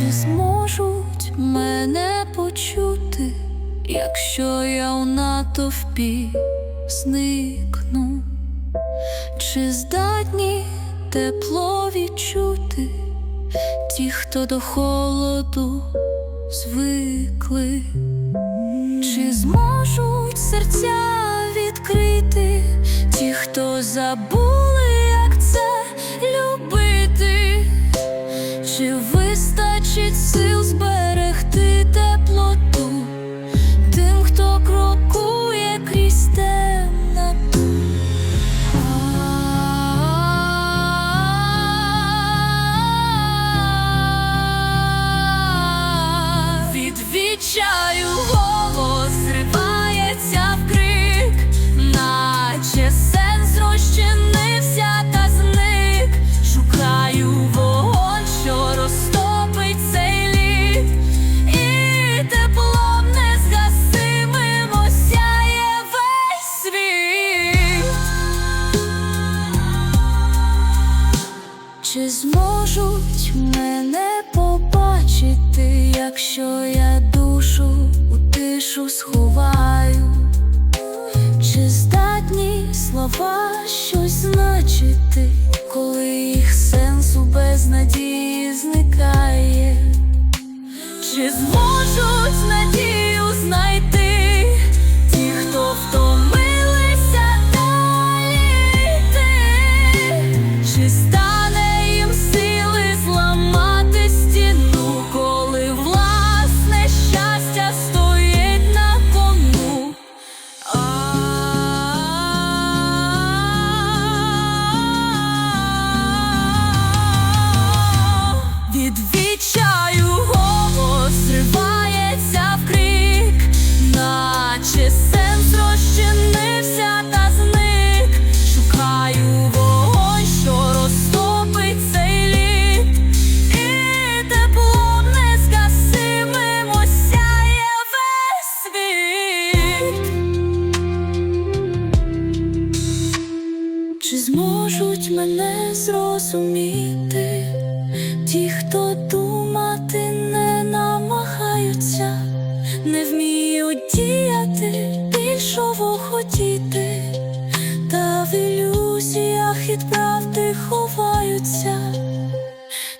Чи зможуть мене почути, якщо я у натовпі зникну? Чи здатні тепло відчути ті, хто до холоду звикли? Чи зможуть серця відкрити ті, хто забули, як це любити? Чи Зможуть мене побачити, якщо я душу у тишу сховаю? Чи здатні слова щось значити, коли їх сенсу у безнадії зрозуміти. Ті, хто думати не намагаються, не вміють діяти, більшого хотіти, та в ілюзіях від правди ховаються,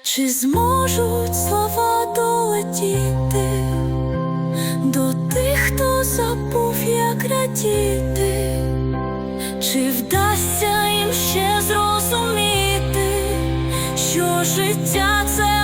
чи зможуть слова долетіти до тих, хто забув, як радіти? Чи вдасться життя це